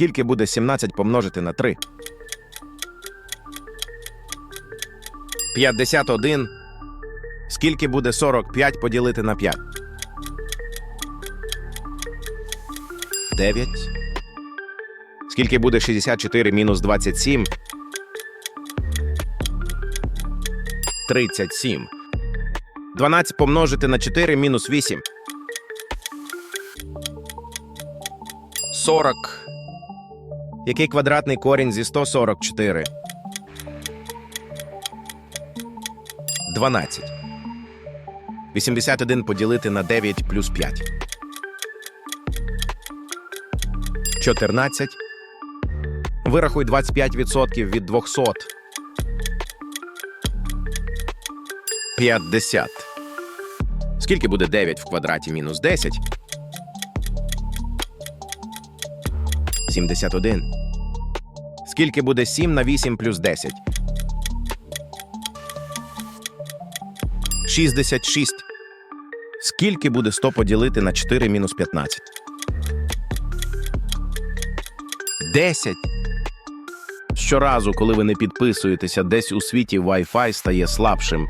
Скільки буде 17 помножити на 3? 51. Скільки буде 45 поділити на 5? 9. Скільки буде 64 мінус 27? 37. 12 помножити на 4 мінус 8. 40. Який квадратний корінь зі 144? 12. 81 поділити на 9 плюс 5. 14. Вирахуй 25% від 200. 50. Скільки буде 9 в квадраті мінус 10? 71. Скільки буде 7 на 8 плюс 10? 66. Скільки буде 100 поділити на 4 мінус 15? 10. Щоразу, коли ви не підписуєтеся, десь у світі Wi-Fi стає слабшим.